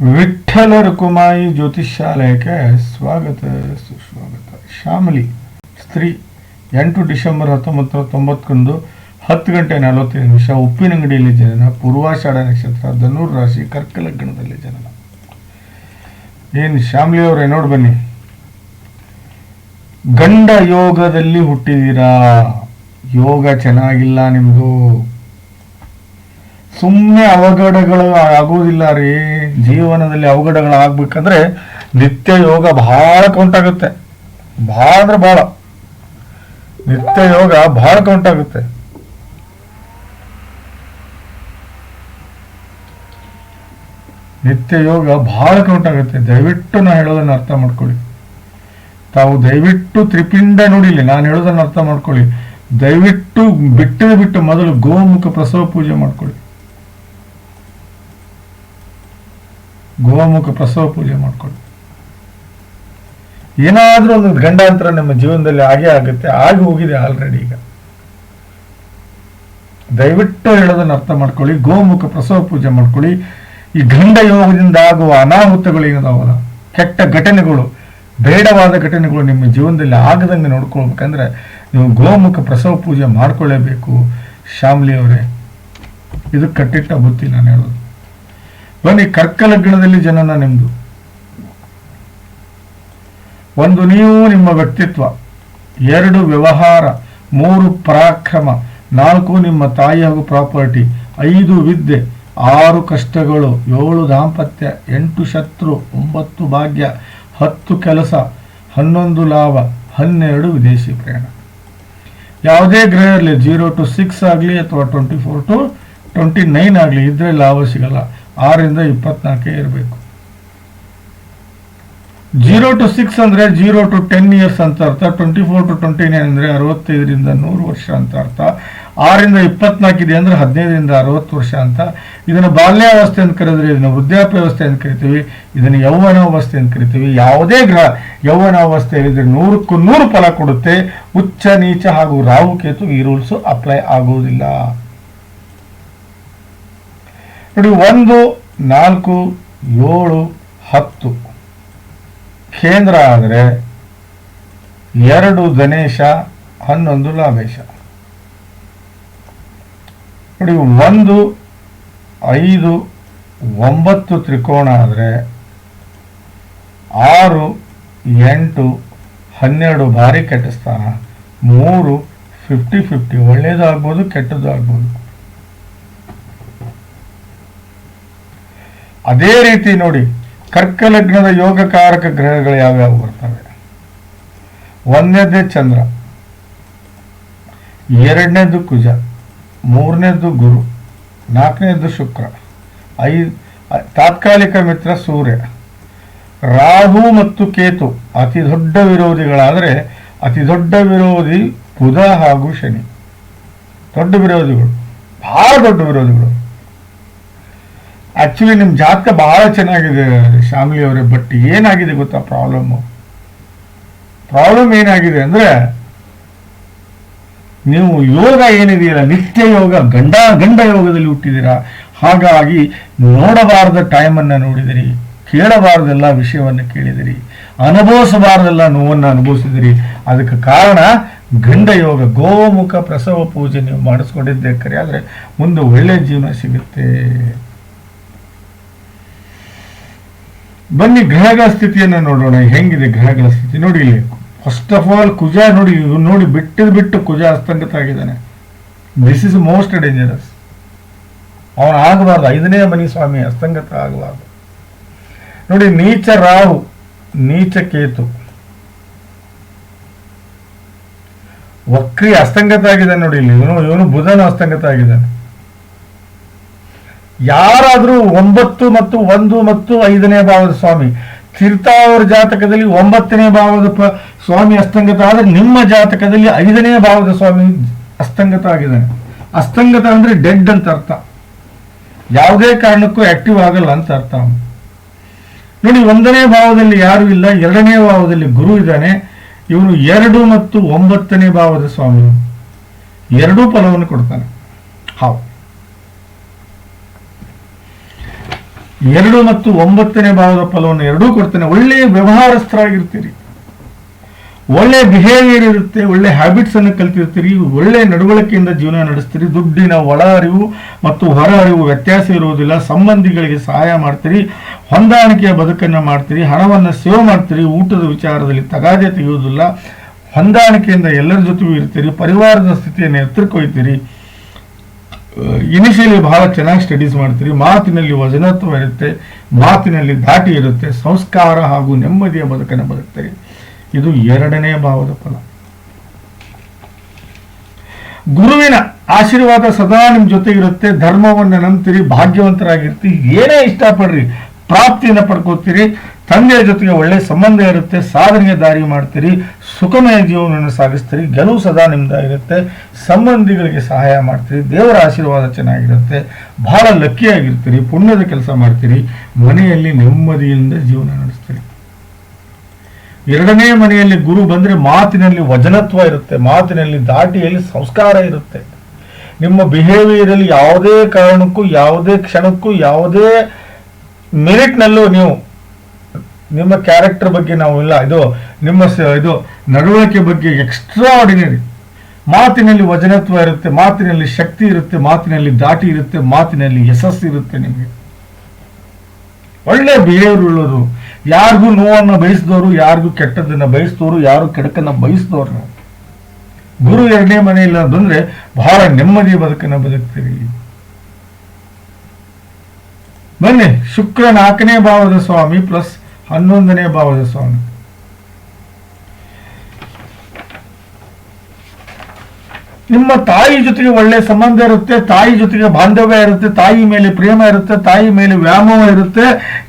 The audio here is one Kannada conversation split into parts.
ವಿಠ್ಠಲ ರುಕುಮಾಯಿ ಜ್ಯೋತಿಷ್ಯಾಲಯಕ್ಕೆ ಸ್ವಾಗತ, ಸುಸ್ವಾಗತ. ಶ್ಯಾಮಲಿ ಸ್ತ್ರೀ, ಎಂಟು ಡಿಸೆಂಬರ್ ಹತ್ತೊಂಬತ್ತು ನೂರ ತೊಂಬತ್ತೊಂದು, ಹತ್ತು ಗಂಟೆ ನಲವತ್ತೈದು ನಿಮಿಷ, ಉಪ್ಪಿನಂಗಡಿಯಲ್ಲಿ ಜನನ ಪೂರ್ವಾಷಾಢ ನಕ್ಷತ್ರ, ಧನುರ್ ರಾಶಿ ಕರ್ಕಲಗ್ನದಲ್ಲಿ ಜನನ. ಏನು ಶ್ಯಾಮ್ಲಿ ಅವರೇ, ನೋಡಿ ಬನ್ನಿ. ಗಂಡ ಯೋಗದಲ್ಲಿ ಹುಟ್ಟಿದ್ದೀರಾ ಯೋಗ ಚೆನ್ನಾಗಿಲ್ಲ ನಿಮ್ದು. ಸುಮ್ಮನೆ ಅವಘಡಗಳು ಆಗೋದಿಲ್ಲ ರೀ. ಜೀವನದಲ್ಲಿ ಅವಘಡಗಳು ಆಗ್ಬೇಕಂದ್ರೆ ನಿತ್ಯ ಯೋಗ ಬಹಳ ಕೌಂಟ್ ಆಗುತ್ತೆ. ಬಹಳ ಅಂದ್ರೆ ಬಹಳ. ನಿತ್ಯ ಯೋಗ ಬಹಳ ಕೌಂಟ್ ಆಗುತ್ತೆ. ನಿತ್ಯ ಯೋಗ ಬಹಳ ಕೌಂಟ್ ಆಗುತ್ತೆ. ದಯವಿಟ್ಟು ನಾನು ಹೇಳೋದನ್ನ ಅರ್ಥ ಮಾಡ್ಕೊಳ್ಳಿ. ತಾವು ದಯವಿಟ್ಟು ತ್ರಿಪಿಂಡ ನೋಡಿಲಿ ನಾನು ಹೇಳೋದನ್ನ ಅರ್ಥ ಮಾಡ್ಕೊಳ್ಳಿ. ದಯವಿಟ್ಟು ಬಿಟ್ಟರೆ ಬಿಟ್ಟು ಮೊದಲು ಗೋಮುಖ ಪ್ರಸವ ಪೂಜೆ ಮಾಡ್ಕೊಳ್ಳಿ. ಗೋಮುಖ ಪ್ರಸವ ಪೂಜೆ ಮಾಡ್ಕೊಳ್ಳಿ. ಏನಾದರೂ ಒಂದು ಗಂಡಾಂತರ ನಮ್ಮ ಜೀವನದಲ್ಲಿ ಆಗೇ ಆಗುತ್ತೆ, ಆಗಿ ಹೋಗಿದೆ ಆಲ್ರೆಡಿ ಈಗ. ದಯವಿಟ್ಟು ಹೇಳೋದನ್ನು ಅರ್ಥ ಮಾಡ್ಕೊಳ್ಳಿ, ಗೋಮುಖ ಪ್ರಸವ ಪೂಜೆ ಮಾಡ್ಕೊಳ್ಳಿ. ಈ ಗಂಡ ಯೋಗದಿಂದ ಆಗುವ ಅನಾಹುತಗಳು ಏನದಾವಲ್ಲ, ಕೆಟ್ಟ ಘಟನೆಗಳು, ಬೇಡವಾದ ಘಟನೆಗಳು ನಿಮ್ಮ ಜೀವನದಲ್ಲಿ ಆಗದಂಗೆ ನೋಡ್ಕೊಳ್ಬೇಕಂದ್ರೆ ನೀವು ಗೋಮುಖ ಪ್ರಸವ ಪೂಜೆ ಮಾಡ್ಕೊಳ್ಳೇಬೇಕು. ಶ್ಯಾಮ್ಲಿ ಅವರೇ, ಇದು ಕಟ್ಟಿಟ್ಟ ಬುತ್ತಿ ನಾನು ಹೇಳೋದು. ಬನ್ನಿ ಕರ್ಕ ಲಗ್ನದಲ್ಲಿ ಜನನ ನಿಮ್ದು. ಒಂದು ನೀವು ನಿಮ್ಮ ವ್ಯಕ್ತಿತ್ವ, ಎರಡು ವ್ಯವಹಾರ, ಮೂರು ಪರಾಕ್ರಮ, ನಾಲ್ಕು ನಿಮ್ಮ ತಾಯಿ ಹಾಗೂ ಪ್ರಾಪರ್ಟಿ, ಐದು ವಿದ್ಯೆ, ಆರು ಕಷ್ಟಗಳು, ಏಳು ದಾಂಪತ್ಯ, ಎಂಟು ಶತ್ರು, ಒಂಬತ್ತು ಭಾಗ್ಯ, ಹತ್ತು ಕೆಲಸ, ಹನ್ನೊಂದು ಲಾಭ, ಹನ್ನೆರಡು ವಿದೇಶಿ ಪ್ರಯಾಣ. ಯಾವುದೇ ಗ್ರಹ ಇರಲಿ, ಜೀರೋ ಟು ಸಿಕ್ಸ್ ಆಗಲಿ ಅಥವಾ twenty four to twenty nine ಆಗಲಿ, ಇದ್ರೆ ಲಾಭ ಸಿಗಲ್ಲ. ಆರರಿಂದ ಇಪ್ಪತ್ನಾಲ್ಕೇ ಇರಬೇಕು. ಜೀರೋ ಟು ಸಿಕ್ಸ್ ಅಂದ್ರೆ ಜೀರೋ ಟು ಟೆನ್ ಇಯರ್ಸ್ ಅಂತ ಅರ್ಥ. Twenty four to twenty nine ಅಂದರೆ ಅರವತ್ತೈದರಿಂದ ನೂರು ವರ್ಷ ಅಂತ ಅರ್ಥ. ಆರಿಂದ ಇಪ್ಪತ್ನಾಲ್ಕಿದೆ ಅಂದ್ರೆ ಹದಿನೈದರಿಂದ ಅರವತ್ತು ವರ್ಷ ಅಂತ. ಇದನ್ನು ಬಾಲ್ಯಾವಸ್ಥೆ ಅಂತ ಕರೆದ್ರೆ ಇದನ್ನು ವೃದ್ಧಾಪ್ಯಾವಸ್ಥೆ ಅಂತ ಕರಿತೀವಿ. ಇದನ್ನು ಯೌವನಾವಸ್ಥೆ ಅಂತ ಕರಿತೀವಿ. ಯಾವುದೇ ಗ್ರಹ ಯೌವನಾವಸ್ಥೆ ಇದ್ರೆ ನೂರಕ್ಕೂ ನೂರು ಫಲ ಕೊಡುತ್ತೆ. ಉಚ್ಚ ನೀಚ ಹಾಗೂ ರಾಹು ಕೇತು ಈ ರೂಲ್ಸ್ ಅಪ್ಲೈ ಆಗುವುದಿಲ್ಲ. ನೋಡಿ, ಒಂದು, ನಾಲ್ಕು, ಏಳು, ಹತ್ತು. ಕೇಂದ್ರ ಆದರೆ ಎರಡು ಗಣೇಶ, ಹನ್ನೊಂದು ಲಾಭೇಶ. ನೋಡಿ, ಒಂದು, ಐದು, ಒಂಬತ್ತು ತ್ರಿಕೋಣ ಆದರೆ ಆರು, ಎಂಟು, ಹನ್ನೆರಡು ಬಾರಿ ಕೆಟ್ಟ ಸ್ಥಾನ. ಮೂರು ಫಿಫ್ಟಿ ಫಿಫ್ಟಿ ಒಳ್ಳೇದು ಆಗ್ಬೋದು ಕೆಟ್ಟದ್ದು ಆಗ್ಬೋದು ಅದೇ ರೀತಿ ನೋಡಿ, ಕರ್ಕಲಗ್ನದ ಯೋಗಕಾರಕ ಗ್ರಹಗಳು ಯಾವ್ಯಾವ ಬರ್ತವೆ? ಒಂದನೇದೇ ಚಂದ್ರ, ಎರಡನೇದು ಕುಜ, ಮೂರನೇದು ಗುರು, ನಾಲ್ಕನೇದು ಶುಕ್ರ, ಐ, ತಾತ್ಕಾಲಿಕ ಮಿತ್ರ ಸೂರ್ಯ, ರಾಹು ಮತ್ತು ಕೇತು, ಅತಿ ದೊಡ್ಡ ವಿರೋಧಿಗಳಾದರೆ ಅತಿ ದೊಡ್ಡ ವಿರೋಧಿ ಬುಧ ಹಾಗೂ ಶನಿ. ದೊಡ್ಡ ವಿರೋಧಿಗಳು ಬಹಳ ದೊಡ್ಡ ವಿರೋಧಿಗಳು. ಆಕ್ಚುಲಿ ನಿಮ್ಮ ಜಾತಕ ಬಹಳ ಚೆನ್ನಾಗಿದೆ, ಶ್ಯಾಮ್ಲಿ ಅವರೇ ಬಟ್ ಏನಾಗಿದೆ ಗೊತ್ತಾ ಪ್ರಾಬ್ಲಮ್ ಪ್ರಾಬ್ಲಮ್ ಏನಾಗಿದೆ ಅಂದ್ರೆ, ನೀವು ಯೋಗ ಏನಿದೆಯಲ್ಲ, ನಿತ್ಯ ಯೋಗ, ಗಂಡ ಗಂಡ ಯೋಗದಲ್ಲಿ ಹುಟ್ಟಿದ್ದೀರಾ? ಹಾಗಾಗಿ ನೋಡಬಾರದ ಟೈಮನ್ನು ನೋಡಿದಿರಿ, ಕೇಳಬಾರದೆಲ್ಲ ವಿಷಯವನ್ನು ಕೇಳಿದಿರಿ, ಅನುಭವಿಸಬಾರದೆಲ್ಲ ನೋವನ್ನು ಅನುಭವಿಸಿದಿರಿ. ಅದಕ್ಕೆ ಕಾರಣ, ಗಂಡ ಯೋಗ, ಗೋಮುಖ ಪ್ರಸವ ಪೂಜೆ ನೀವು ಮಾಡಿಸ್ಕೊಂಡಿದ್ದೆ ಕರೆ, ಆದರೆ ಮುಂದೆ ಒಳ್ಳೆ ಜೀವನ ಸಿಗುತ್ತೆ. ಬನ್ನಿ ಗ್ರಹಗಳ ಸ್ಥಿತಿಯನ್ನು ನೋಡೋಣ. ಹೆಂಗಿದೆ ಗ್ರಹಗಳ ಸ್ಥಿತಿ? ನೋಡಿ ಇಲ್ಲಿ. ಫಸ್ಟ್ ಆಫ್ ಆಲ್ ಕುಜ ನೋಡಿ ನೋಡಿ ಬಿಟ್ಟಿದ್ ಬಿಟ್ಟು ಕುಜ ಅಸ್ತಂಗತ ಆಗಿದ್ದಾನೆ. ದಿಸ್ ಇಸ್ ಮೋಸ್ಟ್ ಡೇಂಜರಸ್ ಅವನು ಆಗಬಾರ್ದು. ಐದನೇ ಮನಿ ಸ್ವಾಮಿ ಅಸ್ತಂಗತ ಆಗಬಾರ್ದು. ನೋಡಿ, ನೀಚ ರಾಹು, ನೀಚ ಕೇತು. ವಕ್ರಿ ಅಸ್ತಂಗತ ಆಗಿದ್ದಾನೆ ನೋಡಿ ಇಲ್ಲಿ. ಇವನು ಇವನು ಬುಧನ ಅಸ್ತಂಗತ ಆಗಿದ್ದಾನೆ. ಯಾರಾದರೂ ಒಂಬತ್ತು ಮತ್ತು ಒಂದು ಮತ್ತು ಐದನೇ ಭಾವದ ಸ್ವಾಮಿ, ತೀರ್ಥಾವರ ಜಾತಕದಲ್ಲಿ ಒಂಬತ್ತನೇ ಭಾವದ ಪ- ಸ್ವಾಮಿ ಅಸ್ತಂಗತ ಆದರೆ ನಿಮ್ಮ ಜಾತಕದಲ್ಲಿ ಐದನೇ ಭಾವದ ಸ್ವಾಮಿ ಅಸ್ತಂಗತ ಆಗಿದ್ದಾನೆ ಅಸ್ತಂಗತ ಅಂದರೆ ಡೆಡ್ ಅಂತ ಅರ್ಥ. ಯಾವುದೇ ಕಾರಣಕ್ಕೂ ಆಕ್ಟಿವ್ ಆಗಲ್ಲ ಅಂತ ಅರ್ಥ. ನೋಡಿ, ಒಂದನೇ ಭಾವದಲ್ಲಿ ಯಾರು ಇಲ್ಲ, ಎರಡನೇ ಭಾವದಲ್ಲಿ ಗುರು ಇದ್ದಾನೆ. ಇವನು ಎರಡು ಮತ್ತು ಒಂಬತ್ತನೇ ಭಾವದ ಸ್ವಾಮಿ ಎರಡೂ ಫಲವನ್ನು ಕೊಡ್ತಾನೆ. ಹಾವು. ಎರಡು ಮತ್ತು ಒಂಬತ್ತನೇ ಭಾಗದ ಫಲವನ್ನು ಎರಡೂ ಕೊಡ್ತೇನೆ. ಒಳ್ಳೆಯ ವ್ಯವಹಾರಸ್ಥರಾಗಿರ್ತೀರಿ. ಒಳ್ಳೆ ಬಿಹೇವಿಯರ್ ಇರುತ್ತೆ, ಒಳ್ಳೆ ಹ್ಯಾಬಿಟ್ಸ್ ಅನ್ನು ಕಲ್ತಿರ್ತೀರಿ. ಒಳ್ಳೆ ನಡವಳಿಕೆಯಿಂದ ಜೀವನ ನಡೆಸ್ತೀರಿ. ದುಡ್ಡಿನ ಒಳ ಅರಿವು ಮತ್ತು ಹೊರ ಅರಿವು ವ್ಯತ್ಯಾಸ ಇರುವುದಿಲ್ಲ. ಸಂಬಂಧಿಗಳಿಗೆ ಸಹಾಯ ಮಾಡ್ತೀರಿ. ಹೊಂದಾಣಿಕೆಯ ಬದುಕನ್ನು ಮಾಡ್ತೀರಿ. ಹಣವನ್ನು ಸೇವ್ ಮಾಡ್ತೀರಿ. ಊಟದ ವಿಚಾರದಲ್ಲಿ ತಗಾದೆ ತೆಗೆಯುವುದಿಲ್ಲ. ಹೊಂದಾಣಿಕೆಯಿಂದ ಎಲ್ಲರ ಜೊತೆಗೂ ಇರ್ತೀರಿ. ಪರಿವಾರದ ಸ್ಥಿತಿಯನ್ನು ಎತ್ತರಕ್ಕೆ ಇನಿಷಿಯಲಿ ಬಹಳ ಚೆನ್ನಾಗಿ ಸ್ಟಡೀಸ್ ಮಾಡ್ತೀರಿ. ಮಾತಿನಲ್ಲಿ ವಜನತ್ವ ಇರುತ್ತೆ, ಮಾತಿನಲ್ಲಿ ದಾಟಿ ಇರುತ್ತೆ, ಸಂಸ್ಕಾರ ಹಾಗೂ ನೆಮ್ಮದಿಯ ಬದುಕನ್ನು ಬದುಕ್ತೀರಿ. ಇದು ಎರಡನೇ ಭಾವದ ಫಲ. ಗುರುವಿನ ಆಶೀರ್ವಾದ ಸದಾ ನಿಮ್ಮ ಜೊತೆ ಇರುತ್ತೆ ಧರ್ಮವನ್ನ ನಂಬ್ತೀರಿ ಭಾಗ್ಯವಂತರಾಗಿರ್ತೀರಿ ಏನೇ ಇಷ್ಟಪಡ್ರಿ, ಪ್ರಾಪ್ತಿಯನ್ನು ಪಡ್ಕೋತೀರಿ. ತಂದೆಯ ಜೊತೆಗೆ ಒಳ್ಳೆ ಸಂಬಂಧ ಇರುತ್ತೆ, ಸಾಧನೆಗೆ ದಾರಿ ಮಾಡ್ತೀರಿ, ಸುಖಮಯ ಜೀವನವನ್ನು ಸಾಗಿಸ್ತೀರಿ, ಗೆಲುವು ಸದಾ ನಿಮ್ದಾಗಿರುತ್ತೆ ಸಂಬಂಧಿಗಳಿಗೆ ಸಹಾಯ ಮಾಡ್ತೀರಿ, ದೇವರ ಆಶೀರ್ವಾದ ಚೆನ್ನಾಗಿರುತ್ತೆ, ಬಹಳ ಲಕ್ಕಿಯಾಗಿರ್ತೀರಿ, ಪುಣ್ಯದ ಕೆಲಸ ಮಾಡ್ತೀರಿ, ಮನೆಯಲ್ಲಿ ನೆಮ್ಮದಿಯಿಂದ ಜೀವನ ನಡೆಸ್ತೀರಿ. ಎರಡನೇ ಮನೆಯಲ್ಲಿ ಗುರು ಬಂದ್ರೆ ಮಾತಿನಲ್ಲಿ ವಜನತ್ವ ಇರುತ್ತೆ, ಮಾತಿನಲ್ಲಿ ದಾಟಿಯಲ್ಲಿ ಸಂಸ್ಕಾರ ಇರುತ್ತೆ. ನಿಮ್ಮ ಬಿಹೇವಿಯರಲ್ಲಿ ಯಾವುದೇ ಕಾರಣಕ್ಕೂ, ಯಾವುದೇ ಕ್ಷಣಕ್ಕೂ, ಯಾವುದೇ ಮೆರಿಟ್ನಲ್ಲೂ ನೀವು ನಿಮ್ಮ ಕ್ಯಾರೆಕ್ಟರ್ ಬಗ್ಗೆ ನಾವು ಇಲ್ಲ. ಇದು ನಿಮ್ಮ ಇದು ನಡವಳಿಕೆ ಬಗ್ಗೆ ಎಕ್ಸ್ಟ್ರಾ ಆರ್ಡಿನರಿ ಮಾತಿನಲ್ಲಿ ವಜನತ್ವ ಇರುತ್ತೆ, ಮಾತಿನಲ್ಲಿ ಶಕ್ತಿ ಇರುತ್ತೆ, ಮಾತಿನಲ್ಲಿ ದಾಟಿ ಇರುತ್ತೆ, ಮಾತಿನಲ್ಲಿ ಯಶಸ್ಸು ಇರುತ್ತೆ ನಿಮಗೆ. ಒಳ್ಳೆ ಬಿಹೇವಿಯರ್ ಉಳ್ಳೋರು, ಯಾರಿಗೂ ನೋವನ್ನು ಬಯಸಿದವರು ಯಾರಿಗೂ ಕೆಟ್ಟದ್ದನ್ನ ಬಯಸಿದವರು ಯಾರು ಕೆಡಕನ್ನ ಬಯಸಿದವರು ಗುರು ಎರಡನೇ ಇಲ್ಲ ಅಂತಂದ್ರೆ ಬಹಳ ನೆಮ್ಮದಿ ಬದುಕನ್ನ ಬದುಕ್ತೀರಿ. ಬನ್ನಿ ಶುಕ್ರ ನಾಲ್ಕನೇ ಭಾವದ ಸ್ವಾಮಿ ಪ್ಲಸ್ ಹನ್ನೊಂದನೇ ಭಾವದ ಸ್ವಾಮಿ ನಿಮ್ಮ ತಾಯಿ ಜೊತೆಗೆ ಒಳ್ಳೆ ಸಂಬಂಧ ಇರುತ್ತೆ, ತಾಯಿ ಜೊತೆಗೆ ಬಾಂಧವ್ಯ ಇರುತ್ತೆ, ತಾಯಿ ಮೇಲೆ ಪ್ರೇಮ ಇರುತ್ತೆ, ತಾಯಿ ಮೇಲೆ ವ್ಯಾಮೋಹ ಇರುತ್ತೆ,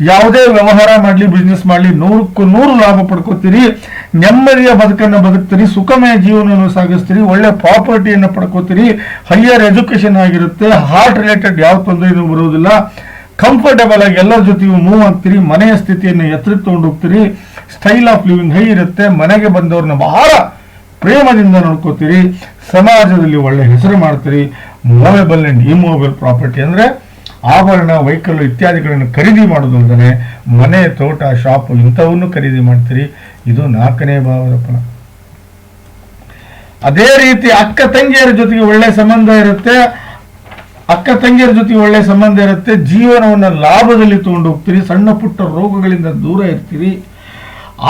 ಯಾವುದೇ ವ್ಯವಹಾರ ಮಾಡಲಿ ಬಿಸ್ನೆಸ್ ಮಾಡಲಿ, ನೂರಕ್ಕೂ ನೂರು ಲಾಭ ಪಡ್ಕೋತೀರಿ, ನೆಮ್ಮದಿಯ ಬದುಕನ್ನು ಬದುಕ್ತೀರಿ, ಸುಖಮಯ ಜೀವನವನ್ನು ಸಾಗಿಸ್ತೀರಿ, ಒಳ್ಳೆ ಪ್ರಾಪರ್ಟಿಯನ್ನು ಪಡ್ಕೋತೀರಿ ಹೈಯರ್ ಎಜುಕೇಶನ್ ಆಗಿರುತ್ತೆ ಹಾರ್ಟ್ ರಿಲೇಟೆಡ್ ಯಾವ ತೊಂದರೆಯೂ ಬರುವುದಿಲ್ಲ. ಕಂಫರ್ಟಬಲ್ ಆಗಿ ಎಲ್ಲರ ಜೊತೆಗೂ ಮೂವ್ ಆಗ್ತೀರಿ, ಮನೆಯ ಸ್ಥಿತಿಯನ್ನು ಎತ್ತರಕ್ಕೆ ತಗೊಂಡು ಹೋಗ್ತೀರಿ. ಸ್ಟೈಲ್ ಆಫ್ ಲಿವಿಂಗ್ ಹೈ ಇರುತ್ತೆ, ಮನೆಗೆ ಬಂದವ್ರನ್ನ ಬಹಳ ಪ್ರೇಮದಿಂದ ನೋಡ್ಕೋತೀರಿ. ಸಮಾಜದಲ್ಲಿ ಒಳ್ಳೆ ಹೆಸರು ಮಾಡ್ತೀರಿ. ಮೂವೇಬಲ್ ಅಂಡ್ ಇಮೂವೇಬಲ್ ಪ್ರಾಪರ್ಟಿ ಅಂದ್ರೆ ಆಭರಣ ವೆಹಿಕಲ್ ಇತ್ಯಾದಿಗಳನ್ನು ಖರೀದಿ ಮಾಡೋದಲ್ಲದೆ ಮನೆ, ತೋಟ ಶಾಪ್ ಇಂಥವನ್ನು ಖರೀದಿ ಮಾಡ್ತೀರಿ. ಇದು ನಾಲ್ಕನೇ ಭಾವದ ಫಲ ಅದೇ ರೀತಿ ಅಕ್ಕ ತಂಗಿಯರ ಜೊತೆಗೆ ಒಳ್ಳೆ ಸಂಬಂಧ ಇರುತ್ತೆ. ಅಕ್ಕ ತಂಗಿಯರ ಜೊತೆ ಒಳ್ಳೆ ಸಂಬಂಧ ಇರುತ್ತೆ, ಜೀವನವನ್ನು ಲಾಭದಲ್ಲಿ ತಗೊಂಡು ಹೋಗ್ತೀರಿ, ಸಣ್ಣ ಪುಟ್ಟ ರೋಗಗಳಿಂದ ದೂರ ಇರ್ತೀರಿ,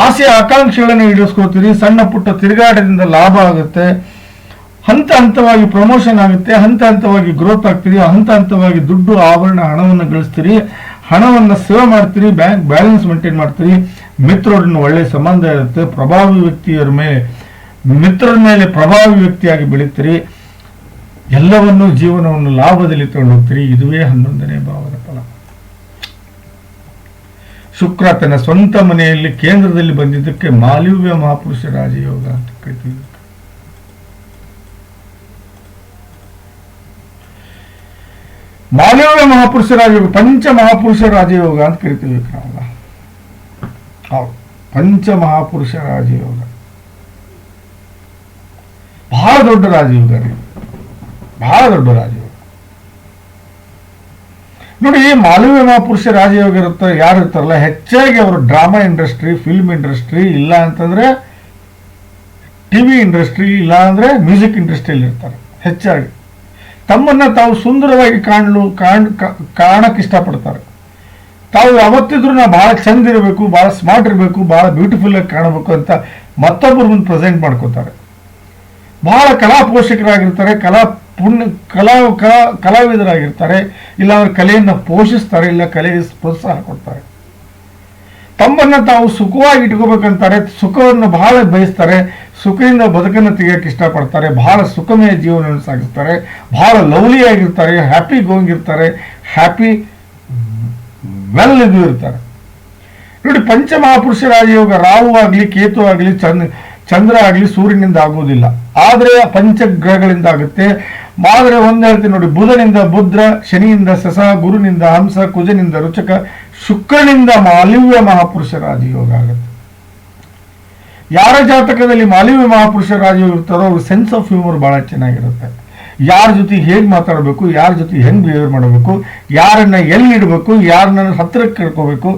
ಆಸೆ ಆಕಾಂಕ್ಷೆಗಳನ್ನು ಈಡೇರಿಸ್ಕೋತೀರಿ ಸಣ್ಣ ಪುಟ್ಟ ತಿರುಗಾಟದಿಂದ ಲಾಭ ಆಗುತ್ತೆ, ಹಂತ ಹಂತವಾಗಿ ಪ್ರಮೋಷನ್ ಆಗುತ್ತೆ, ಹಂತ ಹಂತವಾಗಿ ಗ್ರೋತ್ ಆಗ್ತೀರಿ, ಹಂತ ಹಂತವಾಗಿ ದುಡ್ಡು ಆಭರಣ ಹಣವನ್ನು ಗಳಿಸ್ತೀರಿ, ಹಣವನ್ನು ಸೇವ್ ಮಾಡ್ತೀರಿ, ಬ್ಯಾಂಕ್ ಬ್ಯಾಲೆನ್ಸ್ ಮೇಂಟೈನ್ ಮಾಡ್ತೀರಿ, ಮಿತ್ರರನ್ನು ಒಳ್ಳೆ ಸಂಬಂಧ ಇರುತ್ತೆ, ಪ್ರಭಾವಿ ವ್ಯಕ್ತಿಯರ ಮೇಲೆ, ಮಿತ್ರರ ಮೇಲೆ ಪ್ರಭಾವಿ ವ್ಯಕ್ತಿಯಾಗಿ ಬೆಳೀತೀರಿ ಎಲ್ಲವನ್ನೂ ಜೀವನವನ್ನು ಲಾಭದಲ್ಲಿ ತಗೊಂಡು ಹೋಗ್ತೀರಿ ಇದುವೇ ಹನ್ನೊಂದನೇ ಭಾವದ ಫಲ. ಶುಕ್ರ ತನ್ನ ಸ್ವಂತ ಮನೆಯಲ್ಲಿ ಕೇಂದ್ರದಲ್ಲಿ ಬಂದಿದ್ದಕ್ಕೆ ಮಾಲಿವ್ಯ ಮಹಾಪುರುಷ ರಾಜಯೋಗ ಅಂತ ಕರಿತೀವಿ. ಮಾಲಿವ್ಯ ಮಹಾಪುರುಷ ರಾಜಯೋಗ, ಪಂಚ ಮಹಾಪುರುಷ ರಾಜಯೋಗ ಅಂತ ಕರಿತೀವಿ ನಾವಲ್ಲ ಪಂಚ ಮಹಾಪುರುಷ ರಾಜಯೋಗ. ಬಹಳ ದೊಡ್ಡ ರಾಜಯೋಗ ರೀ ಬಹಳ ದೊಡ್ಡ ರಾಜಯೋಗ ನೋಡಿ ಮಾಲವ್ಯ ಮಹಾಪುರುಷ ರಾಜಯೋಗ ಇರುತ್ತೆ, ಯಾರು ಇರ್ತಾರಲ್ಲ, ಹೆಚ್ಚಾಗಿ ಅವರು ಡ್ರಾಮಾ ಇಂಡಸ್ಟ್ರಿ, ಫಿಲ್ಮ್ ಇಂಡಸ್ಟ್ರಿ, ಇಲ್ಲ ಅಂತಂದ್ರೆ ಟಿವಿ ಇಂಡಸ್ಟ್ರಿ, ಇಲ್ಲ ಅಂದ್ರೆ ಮ್ಯೂಸಿಕ್ ಇಂಡಸ್ಟ್ರಿಯಲ್ಲಿ ಇರ್ತಾರೆ, ಹೆಚ್ಚಾಗಿ. ತಮ್ಮನ್ನ ತಾವು ಸುಂದರವಾಗಿ ಕಾಣಲು, ಕಾಣ್ ಕಾಣಕ್ಕೆ ಕಾಣಕ್ ಇಷ್ಟಪಡ್ತಾರೆ. ತಾವು ಯಾವತ್ತಿದ್ರು ನಾವು ಬಹಳ ಚಂದ ಇರಬೇಕು ಭಾಳ ಸ್ಮಾರ್ಟ್ ಇರಬೇಕು ಭಾಳ ಬ್ಯೂಟಿಫುಲ್ ಆಗಿ ಕಾಣಬೇಕು ಅಂತ ಮತ್ತೊಬ್ಬರ ಮುಂದೆ ಪ್ರೆಸೆಂಟ್ ಮಾಡ್ಕೋತಾರೆ. ಬಹಳ ಕಲಾ ಪೋಷಕರಾಗಿರ್ತಾರೆ ಕಲಾ ಪುಣ್ಯ ಕಲಾ ಕಲಾ, ಕಲಾವಿದರಾಗಿರ್ತಾರೆ, ಇಲ್ಲ ಅವರ ಕಲೆಯನ್ನು ಪೋಷಿಸ್ತಾರೆ, ಇಲ್ಲ ಕಲೆಗೆ ಪ್ರೋತ್ಸಾಹ ಕೊಡ್ತಾರೆ. ತಮ್ಮನ್ನ ತಾವು ಸುಖವಾಗಿ ಇಟ್ಕೋಬೇಕಂತಾರೆ, ಸುಖವನ್ನು ಬಹಳ ಬಯಸ್ತಾರೆ, ಸುಖದಿಂದ ಬದುಕನ್ನು ತೆಗಿಯಕ್ಕೆ ಇಷ್ಟಪಡ್ತಾರೆ, ಬಹಳ ಸುಖಮಯ ಜೀವನವನ್ನು ಸಾಗಿಸ್ತಾರೆ, ಬಹಳ ಲವ್ಲಿ ಆಗಿರ್ತಾರೆ ಹ್ಯಾಪಿ ಗೋಯಿಂಗ್ ಇರ್ತಾರೆ ಹ್ಯಾಪಿ ವೆಲ್ ಇದು ಇರ್ತಾರೆ. ನೋಡಿ, ಪಂಚಮಹಾಪುರುಷ ರಾಜಯೋಗ ರಾಹು ಆಗಲಿ, ಕೇತು ಆಗಲಿ, ಚಂದ್ರ ಚಂದ್ರ ಆಗಲಿ ಸೂರ್ಯನಿಂದ ಆಗುವುದಿಲ್ಲ. ಆದರೆ ಪಂಚಗ್ರಹಗಳಿಂದ ಆಗುತ್ತೆ. ಆದರೆ ಒಂದ್ ಹೇಳ್ತೀನಿ ನೋಡಿ, ಬುಧನಿಂದ ಬುದ್ರ, ಶನಿಯಿಂದ ಸಸ, ಗುರುನಿಂದ ಹಂಸ, ಕುಜನಿಂದ ರುಚಕ, ಶುಕ್ರನಿಂದ ಮಾಲಿವ್ಯ ಮಹಾಪುರುಷ ರಾಜಯೋಗ ಆಗುತ್ತೆ. ಯಾರ ಜಾತಕದಲ್ಲಿ ಮಾಲಿವ್ಯ ಮಹಾಪುರುಷ ರಾಜಯೋಗ ಇರ್ತಾರೋ ಅವ್ರ ಸೆನ್ಸ್ ಆಫ್ ಹ್ಯೂಮರ್ ಬಹಳ ಚೆನ್ನಾಗಿರುತ್ತೆ. ಯಾರ ಜೊತೆ ಹೇಗೆ ಮಾತಾಡಬೇಕು, ಯಾರ ಜೊತೆ ಹೆಂಗೆ ಬಿಹೇವ್ ಮಾಡಬೇಕು, ಯಾರನ್ನ ಎಲ್ಲಿ ಇಡಬೇಕು, ಯಾರನ್ನ ಹತ್ತಿರಕ್ಕೆ ಕರ್ಕೋಬೇಕು,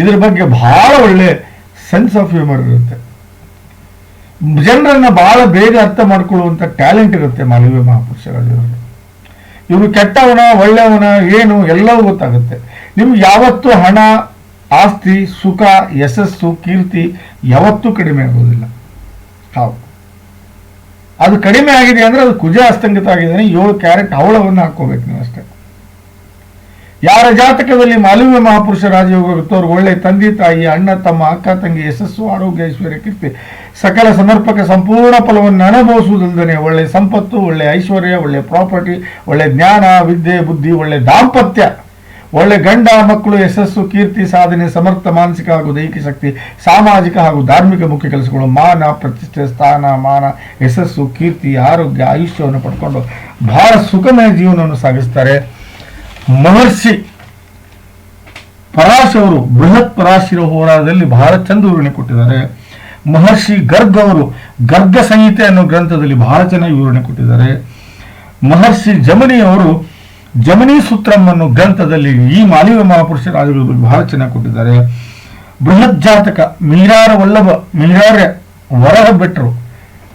ಇದ್ರ ಬಗ್ಗೆ ಬಹಳ ಒಳ್ಳೆ ಸೆನ್ಸ್ ಆಫ್ ಹ್ಯೂಮರ್ ಇರುತ್ತೆ. ಜನರನ್ನ ಬಹಳ ಬೇಗ ಅರ್ಥ ಮಾಡ್ಕೊಳ್ಳುವಂಥ ಟ್ಯಾಲೆಂಟ್ ಇರುತ್ತೆ ಮಾಲವ್ಯ ಮಹಾಪುರುಷಗಳಲ್ಲಿ ಇವರು ಕೆಟ್ಟವನ, ಒಳ್ಳೆಯವನ, ಏನು ಎಲ್ಲವೂ ಗೊತ್ತಾಗುತ್ತೆ. ನಿಮ್ಗೆ ಯಾವತ್ತು ಹಣ, ಆಸ್ತಿ, ಸುಖ, ಯಶಸ್ಸು, ಕೀರ್ತಿ ಯಾವತ್ತೂ ಕಡಿಮೆ ಆಗೋದಿಲ್ಲ. ಹೌದು ಅದು ಕಡಿಮೆ ಆಗಿದೆ ಅಂದ್ರೆ ಅದು ಕುಜ ಅಸ್ತಂಗತ ಆಗಿದ್ದಾನೆ, ಏಳು ಕ್ಯಾರೆಟ್ ಅವಳವನ್ನು ಹಾಕೋಬೇಕು ನೀವು ಅಷ್ಟೇ. ಯಾರ ಜಾತಕದಲ್ಲಿ ಮಾಲವ್ಯ ಮಹಾಪುರುಷ ರಾಜಯೋಗ ಇರುತ್ತೋ ಅವ್ರಿಗೆ ಒಳ್ಳೆ ತಂದೆ, ತಾಯಿ, ಅಣ್ಣ, ತಮ್ಮ, ಅಕ್ಕ, ತಂಗಿ, ಯಶಸ್ಸು, ಆರೋಗ್ಯ, ಐಶ್ವರ್ಯ, ಕೀರ್ತಿ, ಸಕಲ ಸಮರ್ಪಕ ಸಂಪೂರ್ಣ ಫಲವನ್ನು ಅನುಭವಿಸುವುದಲ್ಲದೆ ಒಳ್ಳೆ ಸಂಪತ್ತು, ಒಳ್ಳೆ ಐಶ್ವರ್ಯ, ಒಳ್ಳೆ ಪ್ರಾಪರ್ಟಿ, ಒಳ್ಳೆ ಜ್ಞಾನ, ವಿದ್ಯೆ, ಬುದ್ಧಿ, ಒಳ್ಳೆ ದಾಂಪತ್ಯ, ಒಳ್ಳೆ ಗಂಡ, ಮಕ್ಕಳು, ಯಶಸ್ಸು, ಕೀರ್ತಿ, ಸಾಧನೆ, ಸಮರ್ಥ, ಮಾನಸಿಕ ಹಾಗೂ ದೈಹಿಕ ಶಕ್ತಿ, ಸಾಮಾಜಿಕ ಹಾಗೂ ಧಾರ್ಮಿಕ ಮುಖ್ಯ ಕೆಲಸಗಳು, ಮಾನ, ಪ್ರತಿಷ್ಠೆ, ಸ್ಥಾನ, ಮಾನ, ಯಶಸ್ಸು, ಕೀರ್ತಿ, ಆರೋಗ್ಯ, ಆಯುಷ್ಯವನ್ನು ಪಡ್ಕೊಂಡು ಬಹಳ ಸುಖಮಯ ಜೀವನವನ್ನು ಸಾಗಿಸ್ತಾರೆ. ಮಹರ್ಷಿ ಪರಾಶ್ ಅವರು, ಬೃಹತ್ ಪರಾಶಿರ ಹೋರಾಟದಲ್ಲಿ ಬಹಳ ಚಂದ ವಿವರಣೆ ಕೊಟ್ಟಿದ್ದಾರೆ. ಮಹರ್ಷಿ ಗರ್ಗ್ ಅವರು, ಗರ್ಗ ಸಂಹಿತೆ ಅನ್ನೋ ಗ್ರಂಥದಲ್ಲಿ ಬಹಳ ಚೆನ್ನಾಗಿ ವಿವರಣೆ ಕೊಟ್ಟಿದ್ದಾರೆ. ಮಹರ್ಷಿ ಜಮನಿ ಅವರು, ಜಮನಿ ಸೂತ್ರಂ ಅನ್ನೋ ಗ್ರಂಥದಲ್ಲಿ ಈ ಮಾಲಿವ ಮಹಾಪುರುಷ ರಾಜರು ಬಹಳ ಚೆನ್ನಾಗಿ ಕೊಟ್ಟಿದ್ದಾರೆ. ಬೃಹತ್ ಜಾತಕ ಮೀರಾರ ವಲ್ಲಭ, ಮೀರಾರ ವರಹ ಭಟ್ರು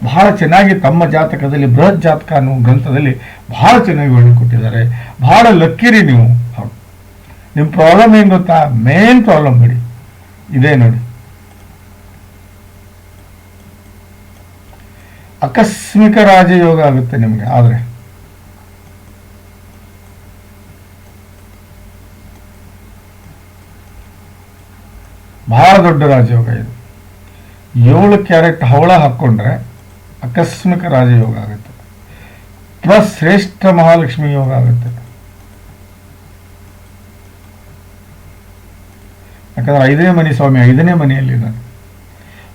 ಬಹಳ ಚೆನ್ನಾಗಿ ತಮ್ಮ ಜಾತಕದಲ್ಲಿ ಬೃಹತ್ ಜಾತಕ ಅನ್ನೋ ಗ್ರಂಥದಲ್ಲಿ ಬಹಳ ಚೆನ್ನಾಗಿ ವಿವರಣೆ ಕೊಟ್ಟಿದ್ದಾರೆ. ಬಹಳ ಲಕ್ಕಿರಿ ನೀವು. ನಿಮ್ಮ ಪ್ರಾಬ್ಲಮ್ ಏನು ಗೊತ್ತಾ? ಮೇನ್ ಪ್ರಾಬ್ಲಮ್ ಬಿಡಿ. ಇದೇ ನೋಡಿ. ಆಕಸ್ಮಿಕ ರಾಜಯೋಗ ಆಗುತ್ತೆ ನಿಮಗೆ, ಆದರೆ. ಬಹಳ ದೊಡ್ಡ ರಾಜಯೋಗ ಇದು. ಏಳು ಕ್ಯಾರೆಟ್ ಹವಳ ಹಾಕ್ಕೊಂಡ್ರೆ ಆಕಸ್ಮಿಕ ರಾಜಯೋಗ ಆಗುತ್ತೆ. ಪ್ಲಸ್ ಶ್ರೇಷ್ಠ ಮಹಾಲಕ್ಷ್ಮಿ ಯೋಗ ಆಗುತ್ತೆ. ಯಾಕಂದ್ರೆ ಐದನೇ ಮನೆ ಸ್ವಾಮಿ ಐದನೇ ಮನೆಯಲ್ಲಿ ನಾನು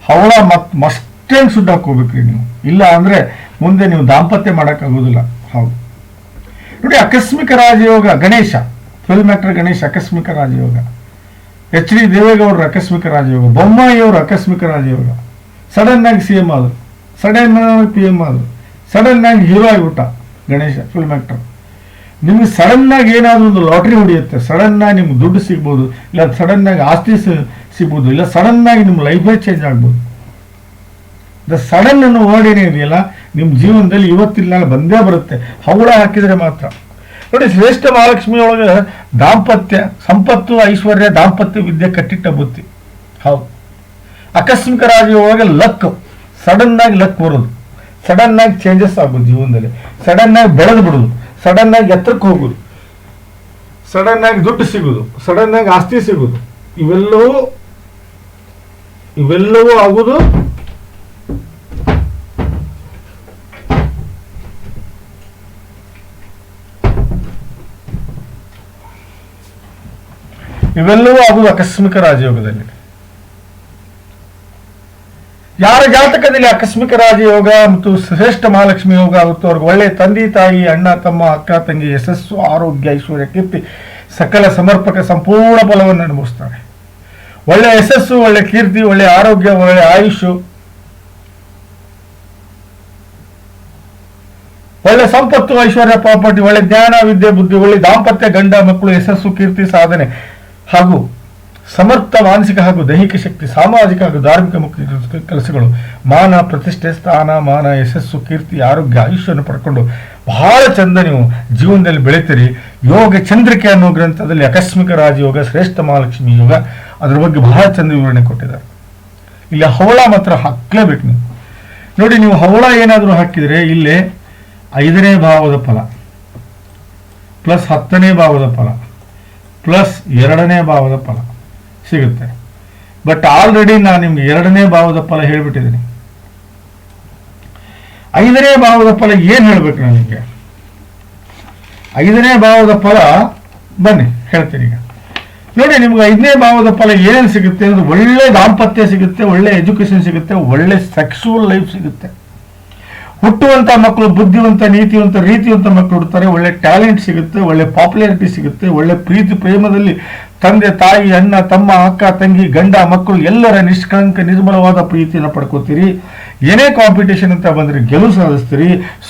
ಹವಳ ಮತ್ ಮಸ್ಟೇನ್ ಸುಡ್ಡು ಹಾಕೋಬೇಕ್ರಿ ನೀವು? ಇಲ್ಲ ಅಂದ್ರೆ ಮುಂದೆ ನೀವು ದಾಂಪತ್ಯ ಮಾಡೋಕ್ಕಾಗೋದಿಲ್ಲ. ಹೌದು. ನೋಡಿ, ಆಕಸ್ಮಿಕ ರಾಜಯೋಗ, ಗಣೇಶ. ಫಿಲ್ಮ್ ಆಕ್ಟರ್ ಗಣೇಶ್, ಆಕಸ್ಮಿಕ ರಾಜಯೋಗ. ಎಚ್ ಡಿ ದೇವೇಗೌಡರು ಆಕಸ್ಮಿಕ ರಾಜಯೋಗ. ಬೊಮ್ಮಾಯಿಯವರು ಆಕಸ್ಮಿಕ ರಾಜಯೋಗ. ಸಡನ್ ಆಗಿ ಸಿ ಎಂ ಆದರು. ಸಡನ್ ಆಗಿ ಪಿ ಎಂ ಆದರು. ಸಡನ್ ಆಗಿ ಹೀರೋ ಆಗಿಬಿಟ್ಟ ಗಣೇಶ ಫಿಲ್ಮ್ ಆಕ್ಟರ್ ನಿಮ್ಗೆ ಸಡನ್ ಆಗಿ ಏನಾದರೂ ಒಂದು ಲಾಟ್ರಿ ಹೊಡೆಯುತ್ತೆ ಸಡನ್ ಆಗಿ ನಿಮ್ಗೆ ದುಡ್ಡು ಸಿಗ್ಬೋದು, ಇಲ್ಲ ಸಡನ್ ಆಗಿ ಆಸ್ತಿ ಸಿಗ್ಬೋದು, ಇಲ್ಲ ಸಡನ್ ಆಗಿ ನಿಮ್ಮ ಲೈಫೇ ಚೇಂಜ್ ಆಗ್ಬೋದು. ದ ಸಡನ್ ಅನ್ನೋ ವರ್ಡ್ ಏನೇ ಇದೆಯಲ್ಲ ನಿಮ್ಮ ಜೀವನದಲ್ಲಿ ಇವತ್ತಿಲ್ಲ ಬಂದೇ ಬರುತ್ತೆ, ಹವಳ ಹಾಕಿದರೆ ಮಾತ್ರ. ನೋಡಿ, ಶ್ರೇಷ್ಠ ಮಹಾಲಕ್ಷ್ಮಿ ಒಳಗೆ ದಾಂಪತ್ಯ, ಸಂಪತ್ತು, ಐಶ್ವರ್ಯ, ದಾಂಪತ್ಯ ವಿದ್ಯೆ ಕಟ್ಟಿಟ್ಟ ಬುತ್ತಿ. ಹೌದು. ಆಕಸ್ಮಿಕ ಒಳಗೆ ಲಕ್ ಸಡನ್ ಆಗಿ ಲಕ್ ಬರೋದು. ಸಡನ್ ಆಗಿ ಚೇಂಜಸ್ ಆಗೋದು ಜೀವನದಲ್ಲಿ. ಸಡನ್ ಆಗಿ ಬೆಳೆದು ಬಿಡೋದು. ಸಡನ್ ಆಗಿ ಎತ್ತರಕ್ಕೆ ಹೋಗುದು. ಸಡನ್ ಆಗಿ ದುಡ್ಡು ಸಿಗುದು. ಸಡನ್ ಆಗಿ ಆಸ್ತಿ ಸಿಗುದು. ಇವೆಲ್ಲವೂ ಇವೆಲ್ಲವೂ ಆಗುದು. ಇವೆಲ್ಲವೂ ಆಗುವುದು ಆಕಸ್ಮಿಕ ರಾಜಯೋಗದಲ್ಲಿ. ಯಾರ ಜಾತಕದಲ್ಲಿ ಆಕಸ್ಮಿಕ ರಾಜಯೋಗ ಮತ್ತು ಶ್ರೇಷ್ಠ ಮಹಾಲಕ್ಷ್ಮಿ ಯೋಗ ಆಗುತ್ತೋ ಅವ್ರಿಗೆ ಒಳ್ಳೆ ತಂದೆ, ತಾಯಿ, ಅಣ್ಣ, ತಮ್ಮ, ಅಕ್ಕ, ತಂಗಿ, ಯಶಸ್ಸು, ಆರೋಗ್ಯ, ಐಶ್ವರ್ಯ, ಕೀರ್ತಿ, ಸಕಲ ಸಮರ್ಪಕ ಸಂಪೂರ್ಣ ಬಲವನ್ನು ಅನುಭವಿಸ್ತಾರೆ. ಒಳ್ಳೆ ಯಶಸ್ಸು, ಒಳ್ಳೆ ಕೀರ್ತಿ, ಒಳ್ಳೆ ಆರೋಗ್ಯ, ಒಳ್ಳೆ ಆಯುಷು ಒಳ್ಳೆ ಸಂಪತ್ತು, ಐಶ್ವರ್ಯ, ಪ್ರಾಪರ್ಟಿ, ಒಳ್ಳೆ ಜ್ಞಾನ, ವಿದ್ಯೆ, ಬುದ್ಧಿ, ಒಳ್ಳೆ ದಾಂಪತ್ಯ, ಗಂಡ, ಮಕ್ಕಳು, ಯಶಸ್ಸು, ಕೀರ್ತಿ, ಸಾಧನೆ ಹಾಗೂ ಸಮರ್ಥ ಮಾನಸಿಕ ಹಾಗೂ ದೈಹಿಕ ಶಕ್ತಿ, ಸಾಮಾಜಿಕ ಹಾಗೂ ಧಾರ್ಮಿಕ ಮುಕ್ತಿ ಕೆಲ್ಸ- ಕೆಲಸಗಳು, ಮಾನ ಪ್ರತಿಷ್ಠೆ, ಸ್ಥಾನ, ಮಾನ, ಯಶಸ್ಸು, ಕೀರ್ತಿ, ಆರೋಗ್ಯ, ಆಯುಷ್ಯವನ್ನು ಪಡ್ಕೊಂಡು ಬಹಳ ಚಂದ ನೀವು ಜೀವನದಲ್ಲಿ ಬೆಳಿತೀರಿ. ಯೋಗ ಚಂದ್ರಿಕೆ ಅನ್ನೋ ಗ್ರಂಥದಲ್ಲಿ ಆಕಸ್ಮಿಕ ರಾಜಯೋಗ, ಶ್ರೇಷ್ಠ ಮಹಾಲಕ್ಷ್ಮಿ ಯೋಗ ಅದರ ಬಗ್ಗೆ ಬಹಳ ಚಂದ ವಿವರಣೆ ಕೊಟ್ಟಿದ್ದಾರೆ. ಇಲ್ಲಿ ಹವಳ ಮಾತ್ರ ಹಾಕ್ಲೇಬೇಕು ನೀವು. ನೋಡಿ, ನೀವು ಹವಳ ಏನಾದರೂ ಹಾಕಿದರೆ ಇಲ್ಲಿ ಐದನೇ ಭಾವದ ಫಲ, ಪ್ಲಸ್ ಹತ್ತನೇ ಭಾವದ ಫಲ, ಪ್ಲಸ್ ಎರಡನೇ ಭಾವದ ಫಲ. ಸಿಗುತ್ತೆ. ಬಟ್ ಆಲ್ರೆಡಿ ನಾನು ನಿಮ್ಗೆ ಎರಡನೇ ಭಾವದ ಫಲ ಹೇಳಿಬಿಟ್ಟಿದ್ದೀನಿ. ಐದನೇ ಭಾವದ ಫಲ ಏನು ಹೇಳ್ಬೇಕು ನಾನು ನಿಮಗೆ? ಐದನೇ ಭಾವದ ಫಲ, ಬನ್ನಿ, ಹೇಳ್ತೀನಿ ಈಗ. ನೋಡಿ, ನಿಮ್ಗೆ ಐದನೇ ಭಾವದ ಫಲ ಏನೇನು ಸಿಗುತ್ತೆ ಅಂದ್ರೆ ಒಳ್ಳೆ ದಾಂಪತ್ಯ ಸಿಗುತ್ತೆ, ಒಳ್ಳೆ ಎಜುಕೇಶನ್ ಸಿಗುತ್ತೆ, ಒಳ್ಳೆ ಸೆಕ್ಸುವಲ್ ಲೈಫ್ ಸಿಗುತ್ತೆ. ಹುಟ್ಟುವಂತ ಮಕ್ಕಳು ಬುದ್ಧಿವಂತ, ನೀತಿವಂತ, ರೀತಿವಂತ ಮಕ್ಕಳು ಹುಡ್ತಾರೆ, ಒಳ್ಳೆ ಟ್ಯಾಲೆಂಟ್ ಸಿಗುತ್ತೆ, ಒಳ್ಳೆ ಪಾಪ್ಯುಲಾರಿಟಿ ಸಿಗುತ್ತೆ, ಒಳ್ಳೆ ಪ್ರೀತಿ, ಪ್ರೇಮದಲ್ಲಿ ತಂದೆ, ತಾಯಿ, ಅಣ್ಣ, ತಮ್ಮ, ಅಕ್ಕ, ತಂಗಿ, ಗಂಡ, ಮಕ್ಕಳು ಎಲ್ಲರ ನಿಷ್ಕಳಂಕ, ನಿರ್ಮಲವಾದ ಪ್ರೀತಿಯನ್ನು ಪಡ್ಕೋತೀರಿ. ಏನೇ ಕಾಂಪಿಟೇಷನ್ ಅಂತ ಬಂದರೆ ಗೆಲುವು ಸಾಧಿಸ್ತೀರಿ,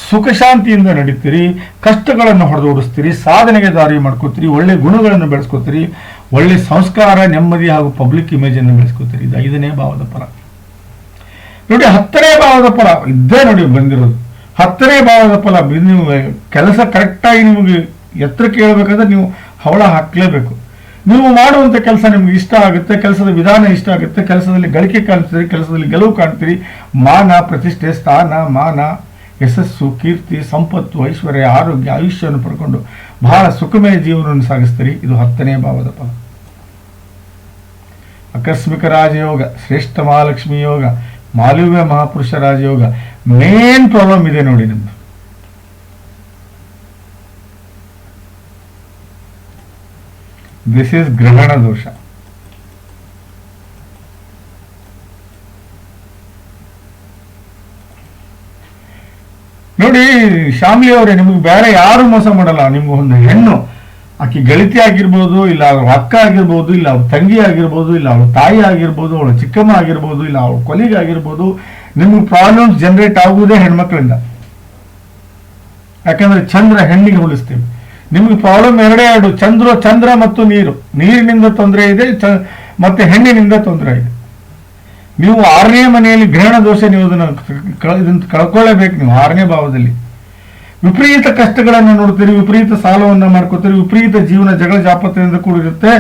ಸುಖ ಶಾಂತಿಯಿಂದ ನಡೀತೀರಿ, ಕಷ್ಟಗಳನ್ನು ಹೊಡೆದೋಡಿಸ್ತೀರಿ ಸಾಧನೆಗೆ ದಾರಿ ಮಾಡ್ಕೋತೀರಿ, ಒಳ್ಳೆ ಗುಣಗಳನ್ನು ಬೆಳೆಸ್ಕೋತೀರಿ, ಒಳ್ಳೆ ಸಂಸ್ಕಾರ, ನೆಮ್ಮದಿ ಹಾಗೂ ಪಬ್ಲಿಕ್ ಇಮೇಜನ್ನು ಬೆಳೆಸ್ಕೋತೀರಿ. ಇದು ಐದನೇ ಭಾವದ ಫಲ ನೋಡಿ, ಹತ್ತನೇ ಭಾವದ ಫಲ ಇದ್ದೇ ನೋಡಿ ಬಂದಿರೋದು. ಹತ್ತನೇ ಭಾವದ ಫಲ ನೀವು ಕೆಲಸ ಕರೆಕ್ಟಾಗಿ ನಿಮಗೆ ಎತ್ತರಕ್ಕೆ ಹೇಳ್ಬೇಕಂದ್ರೆ ನೀವು ಹವಳ ಹಾಕ್ಲೇಬೇಕು. ನೀವು ಮಾಡುವಂಥ ಕೆಲಸ ನಿಮ್ಗೆ ಇಷ್ಟ ಆಗುತ್ತೆ, ಕೆಲಸದ ವಿಧಾನ ಇಷ್ಟ ಆಗುತ್ತೆ, ಕೆಲಸದಲ್ಲಿ ಗಳಿಕೆ ಕಾಣ್ತೀರಿ, ಕೆಲಸದಲ್ಲಿ ಗೆಲುವು ಕಾಣ್ತೀರಿ. ಮಾನ, ಪ್ರತಿಷ್ಠೆ, ಸ್ಥಾನ, ಮಾನ, ಯಶಸ್ಸು, ಕೀರ್ತಿ, ಸಂಪತ್ತು, ಐಶ್ವರ್ಯ, ಆರೋಗ್ಯ, ಆಯುಷ್ಯವನ್ನು ಪಡ್ಕೊಂಡು ಬಹಳ ಸುಖಮಯ ಜೀವನವನ್ನು ಸಾಗಿಸ್ತೀರಿ. ಇದು ಹತ್ತನೇ ಭಾವದ ಫಲ. ಆಕಸ್ಮಿಕ ರಾಜಯೋಗ, ಶ್ರೇಷ್ಠ ಮಹಾಲಕ್ಷ್ಮಿ ಯೋಗ ಮಾಲವ್ಯ ಮಹಾಪುರುಷ ರಾಜಯೋಗ ಮೇನ್ ಪ್ರಾಬ್ಲಮ್ ಇದೆ ನೋಡಿ ನಿಮ್ದು. ದಿಸ್ ಇಸ್ ಗ್ರಹಣ ದೋಷ ನೋಡಿ ಶಾಮ್ಲಿ ಅವರೇ, ನಿಮ್ಗೆ ಬೇರೆ ಯಾರು ಮೋಸ ಮಾಡಲ್ಲ. ನಿಮ್ಗೆ ಒಂದು ಹೆಣ್ಣು, ಆಕೆ ಗಳಿತಿ ಆಗಿರ್ಬೋದು, ಇಲ್ಲ ಅವ್ರ ಅಕ್ಕ ಆಗಿರ್ಬೋದು, ಇಲ್ಲ ಅವ್ರ ತಂಗಿ ಆಗಿರ್ಬೋದು, ಇಲ್ಲ ಅವ್ರ ತಾಯಿ ಆಗಿರ್ಬೋದು, ಅವಳ ಚಿಕ್ಕಮ್ಮ ಆಗಿರ್ಬೋದು, ಇಲ್ಲ ಅವ್ರ ಕೊಲಿಗೆ ಆಗಿರ್ಬೋದು ನಿಮ್ಗೆ ಪ್ರಾಬ್ಲಮ್ಸ್ ಜನರೇಟ್ ಆಗುವುದೇ ಹೆಣ್ಮಕ್ಳಿಂದ. ಯಾಕಂದ್ರೆ ಚಂದ್ರ ಹೆಣ್ಣಿಗೆ ಹೋಲಿಸ್ತೀವಿ. ನಿಮ್ಗೆ ಪ್ರಾಬ್ಲಮ್ ಎರಡೇ ಎರಡು, ಚಂದ್ರ ಚಂದ್ರ ಮತ್ತು ನೀರು. ನೀರಿನಿಂದ ತೊಂದರೆ ಇದೆ ಮತ್ತೆ ಹೆಣ್ಣಿನಿಂದ ತೊಂದರೆ ಇದೆ. ನೀವು ಆರನೇ ಮನೆಯಲ್ಲಿ ಗ್ರಹಣ ದೋಷ ನೀವು ಅದನ್ನು ಇದನ್ನು ಕಳ್ಕೊಳ್ಳೇಬೇಕು ನೀವು ಆರನೇ ಭಾವದಲ್ಲಿ. ವಿಪರೀತ ಕಷ್ಟಗಳನ್ನು ನೋಡ್ತೀರಿ, ವಿಪರೀತ ಸಾಲವನ್ನು ಮಾಡ್ಕೋತೀರಿ, ವಿಪರೀತ ಜೀವನ ಜಗಳ ಜಾಪತ್ರೆಯಿಂದ ಕೂಡಿರುತ್ತೆ.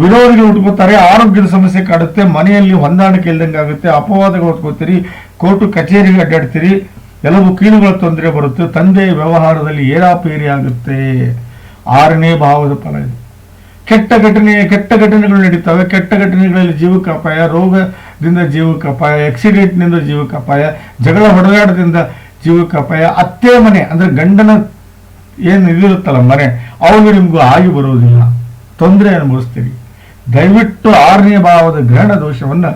ವಿರೋಧಿಗಳು ಉಟ್ಕೋತಾರೆ, ಆರೋಗ್ಯದ ಸಮಸ್ಯೆ ಕಾಡುತ್ತೆ, ಮನೆಯಲ್ಲಿ ಹೊಂದಾಣಿಕೆ ಇಲ್ದಂಗೆ ಆಗುತ್ತೆ, ಅಪವಾದಗಳು ಹೊತ್ಕೋತೀರಿ, ಕೋರ್ಟು ಕಚೇರಿಗೆ ಅಡ್ಡಾಡ್ತೀರಿ, ಎಲ್ಲವೂ ಕೀಲುಗಳ ತೊಂದರೆ ಬರುತ್ತೆ, ತಂದೆಯ ವ್ಯವಹಾರದಲ್ಲಿ ಏರಾಪೇರಿ ಆಗುತ್ತೆ. ಆರನೇ ಭಾವದ ಫಲ ಇದು. ಕೆಟ್ಟ ಘಟನೆ, ಕೆಟ್ಟ ಘಟನೆಗಳು ನಡೀತವೆ. ಕೆಟ್ಟ ಘಟನೆಗಳಲ್ಲಿ ಜೀವಕ್ಕೆ ಅಪಾಯ, ರೋಗದಿಂದ ಜೀವಕ್ಕೆ ಅಪಾಯ ಆಕ್ಸಿಡೆಂಟ್ನಿಂದ ಜೀವಕ್ಕೆ ಅಪಾಯ, ಜಗಳ ಹೊಡೆದಾಟದಿಂದ ಜೀವಕ್ಕೆ ಅಪಾಯ, ಅತ್ತೆ ಮನೆ ಅಂದರೆ ಗಂಡನ ಏನು ಇದಿರುತ್ತಲ್ಲ ಮನೆ ಅವಾಗ ನಿಮಗೂ ಆಗಿ ಬರುವುದಿಲ್ಲ. ತೊಂದರೆ ಅನುಭವಿಸ್ತೀರಿ. ದಯವಿಟ್ಟು ಆರನೇ ಭಾವದ ಗ್ರಹಣ ದೋಷವನ್ನ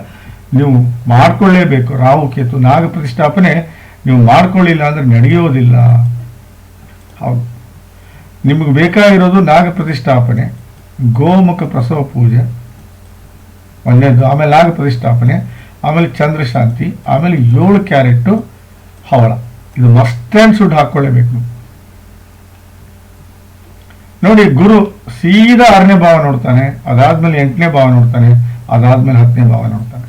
ನೀವು ಮಾಡ್ಕೊಳ್ಳೇಬೇಕು. ರಾಹು, ಕೇತು, ನಾಗ ಪ್ರತಿಷ್ಠಾಪನೆ ನೀವು ಮಾಡ್ಕೊಳ್ಳಿಲ್ಲ ಅಂದ್ರೆ ನಡೆಯೋದಿಲ್ಲ. ಹೌದು. ನಿಮಗೆ ಬೇಕಾಗಿರೋದು ನಾಗ ಪ್ರತಿಷ್ಠಾಪನೆ, ಗೋಮುಖ ಪ್ರಸವ ಪೂಜೆ ಒಂದನೇದು ಆಮೇಲೆ ನಾಗ ಪ್ರತಿಷ್ಠಾಪನೆ, ಆಮೇಲೆ ಚಂದ್ರಶಾಂತಿ, ಆಮೇಲೆ ಏಳು ಕ್ಯಾರೆಟ್ಟು ಹವಳ. ಇದು ಮಸ್ಟ್ ಆ್ಯಂಡ್ ಶುಡ್ ಹಾಕ್ಕೊಳ್ಳೇಬೇಕು ನೋಡಿ, ಗುರು ಸೀದಾ ಆರನೇ ಭಾವ ನೋಡ್ತಾನೆ, ಅದಾದ್ಮೇಲೆ ಎಂಟನೇ ಭಾವ ನೋಡ್ತಾನೆ, ಅದಾದ್ಮೇಲೆ ಹತ್ತನೇ ಭಾವ ನೋಡ್ತಾನೆ.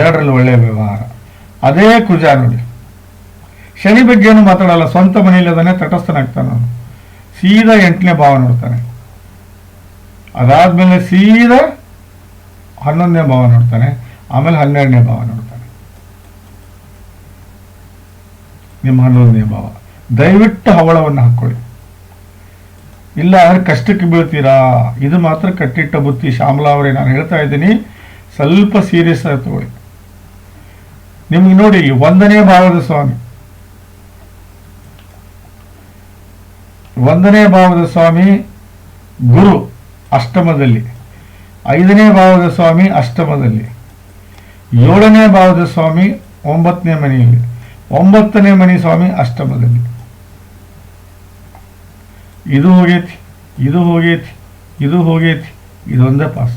ಎರಡರಲ್ಲಿ ಒಳ್ಳೆಯ ವ್ಯವಹಾರ. ಅದೇ ಕುಜ ನೋಡಿ. ಶನಿ ಬಗ್ಗೆ ಏನು ಮಾತಾಡಲ್ಲ, ಸ್ವಂತ ಮನೆಯಲ್ಲದನ್ನೇ ತಟಸ್ಥನಾಗ್ತಾನೆ ಅವನು. ಸೀದಾ ಎಂಟನೇ ಭಾವ ನೋಡ್ತಾನೆ. ಅದಾದ್ಮೇಲೆ ಸೀದಾ ಹನ್ನೊಂದನೇ ಭಾವ ನೋಡ್ತಾನೆ, ಆಮೇಲೆ ಹನ್ನೆರಡನೇ ಭಾವ ನೋಡ್ತಾನೆ. ನಿಮ್ಮ ಹನ್ನೊಂದನೇ ಭಾವ. ದಯವಿಟ್ಟು ಹವಳವನ್ನು ಹಾಕ್ಕೊಳ್ಳಿ. ಇಲ್ಲ ಅಂದ್ರೆ ಕಷ್ಟಕ್ಕೆ ಬೀಳ್ತೀರಾ? ಇದು ಮಾತ್ರ ಕಟ್ಟಿಟ್ಟ ಬುತ್ತಿ ಶ್ಯಾಮಲಾ ಅವರೇ, ನಾನು ಹೇಳ್ತಾ ಇದ್ದೀನಿ, ಸ್ವಲ್ಪ ಸೀರಿಯಸ್ ಆಗಿ ತಗೊಳ್ಳಿ. ನಿಮ್ಗೆ ನೋಡಿ, ಒಂದನೇ ಭಾವದ ಸ್ವಾಮಿ. ಒಂದನೇ ಭಾವದ ಸ್ವಾಮಿ ಗುರು ಅಷ್ಟಮದಲ್ಲಿ, ಐದನೇ ಭಾವದ ಸ್ವಾಮಿ ಅಷ್ಟಮದಲ್ಲಿ, ಏಳನೇ ಭಾವದ ಸ್ವಾಮಿ ಒಂಬತ್ತನೇ ಮನೆಯಲ್ಲಿ, ಒಂಬತ್ತನೇ ಮನೆ ಸ್ವಾಮಿ ಅಷ್ಟಮದಲ್ಲಿ. ಇದು ಹೋಗೈತಿ ಇದು ಹೋಗೈತಿ ಇದು ಹೋಗೈತಿ, ಇದೊಂದೇ ಪಾಸ್.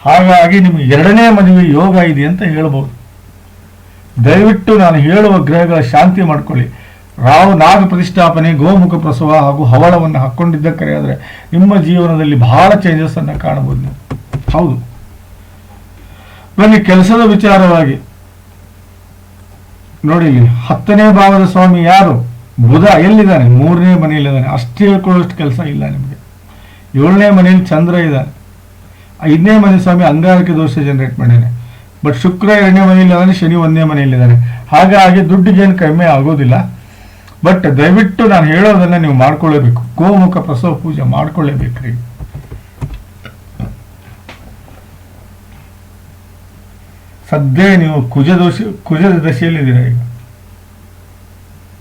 ಹಾಗಾಗಿ ನಿಮಗೆ ಎರಡನೇ ಮದುವೆ ಯೋಗ ಇದೆ ಅಂತ ಹೇಳ್ಬೋದು. ದಯವಿಟ್ಟು ನಾನು ಹೇಳುವ ಗ್ರಹಗಳ ಶಾಂತಿ ಮಾಡ್ಕೊಳ್ಳಿ. ರಾವು ನಾಗ ಪ್ರತಿಷ್ಠಾಪನೆ, ಗೋಮುಖ ಪ್ರಸವ ಹಾಗೂ ಹವಳವನ್ನು ಹಾಕ್ಕೊಂಡಿದ್ದ ಆದರೆ ನಿಮ್ಮ ಜೀವನದಲ್ಲಿ ಬಹಳ ಚೇಂಜಸ್ ಅನ್ನ ಕಾಣಬಹುದು ನೀವು. ಹೌದು. ಬನ್ನಿ, ಕೆಲಸದ ವಿಚಾರವಾಗಿ. ನೋಡಿ ಹತ್ತನೇ ಭಾವದ ಸ್ವಾಮಿ ಯಾರು? ಬುಧ ಎಲ್ಲಿದ್ದಾನೆ? ಮೂರನೇ ಮನೆಯಲ್ಲಿದ್ದಾನೆ ಅಷ್ಟೇ ಹೇಳ್ಕೊಳ್ಳೋಷ್ಟು ಕೆಲಸ ಇಲ್ಲ ನಿಮಗೆ. ಏಳನೇ ಮನೆಯಲ್ಲಿ ಚಂದ್ರ ಇದ್ದಾನೆ. ಐದನೇ ಮನೆ ಸ್ವಾಮಿ ಅಂಗಾರಕ ದೋಷ ಜನರೇಟ್ ಮಾಡಿದ್ದಾನೆ ಬಟ್ ಶುಕ್ರ ಎರಡನೇ ಮನೆಯಲ್ಲಿದ್ದಾನೆ ಶನಿ ಒಂದನೇ ಮನೆಯಲ್ಲಿದ್ದಾರೆ ಹಾಗಾಗಿ ದುಡ್ಡಿಗೇನು ಕಡಿಮೆ ಆಗೋದಿಲ್ಲ. ಬಟ್ ದಯವಿಟ್ಟು ನಾನು ಹೇಳೋದನ್ನ ನೀವು ಮಾಡ್ಕೊಳ್ಳೇಬೇಕು. ಗೋಮುಖ ಪ್ರಸವ ಪೂಜೆ ಮಾಡ್ಕೊಳ್ಳೇಬೇಕ್ರಿ. ಸದ್ಯ ನೀವು ಕುಜ ದೋಷ ಕುಜದ ದಶೆಯಲ್ಲಿದ್ದೀರಾ ಈಗ?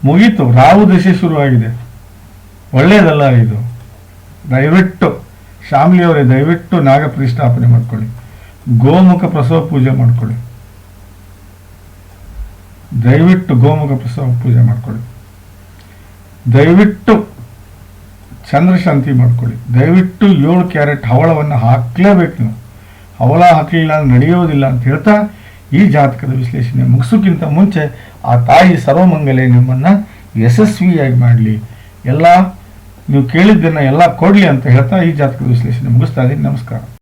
ಮುಗೀತು, ರಾಹು ದಶೆ ಶುರುವಾಗಿದೆ. ಒಳ್ಳೆಯದಲ್ಲ ಇದು. ದಯವಿಟ್ಟು ಶಾಮ್ಲಿ ಅವರೇ ದಯವಿಟ್ಟು ನಾಗ ಪ್ರತಿಷ್ಠಾಪನೆ ಮಾಡ್ಕೊಳ್ಳಿ. ಗೋಮುಖ ಪ್ರಸವ ಪೂಜೆ ಮಾಡ್ಕೊಳ್ಳಿ. ದಯವಿಟ್ಟು ಗೋಮುಖ ಪ್ರಸವ ಪೂಜೆ ಮಾಡ್ಕೊಳ್ಳಿ. ದಯವಿಟ್ಟು ಚಂದ್ರಶಾಂತಿ ಮಾಡ್ಕೊಳ್ಳಿ. ದಯವಿಟ್ಟು ಏಳು ಕ್ಯಾರೆಟ್ ಹವಳವನ್ನು ಹಾಕಲೇಬೇಕು ನೀವು. ಹವಳ ಹಾಕಲಿಲ್ಲ ನಡೆಯೋದಿಲ್ಲ ಅಂತ ಹೇಳ್ತಾ ಈ ಜಾತಕದ ವಿಶ್ಲೇಷಣೆ ಮುಗಿಸೋಕ್ಕಿಂತ ಮುಂಚೆ ಆ ತಾಯಿ ಸರ್ವಮಂಗಲೆ ನಿಮ್ಮನ್ನು ಯಶಸ್ವಿಯಾಗಿ ಮಾಡಲಿ. ಎಲ್ಲ ನೀವು ಕೇಳಿದ್ದನ್ನು ಎಲ್ಲ ಕೊಡಲಿ ಅಂತ ಹೇಳ್ತಾ ಈ ಜಾತಕದ ವಿಶ್ಲೇಷಣೆ ಮುಗಿಸ್ತಾ ಇದ್ದೀನಿ. ನಮಸ್ಕಾರ.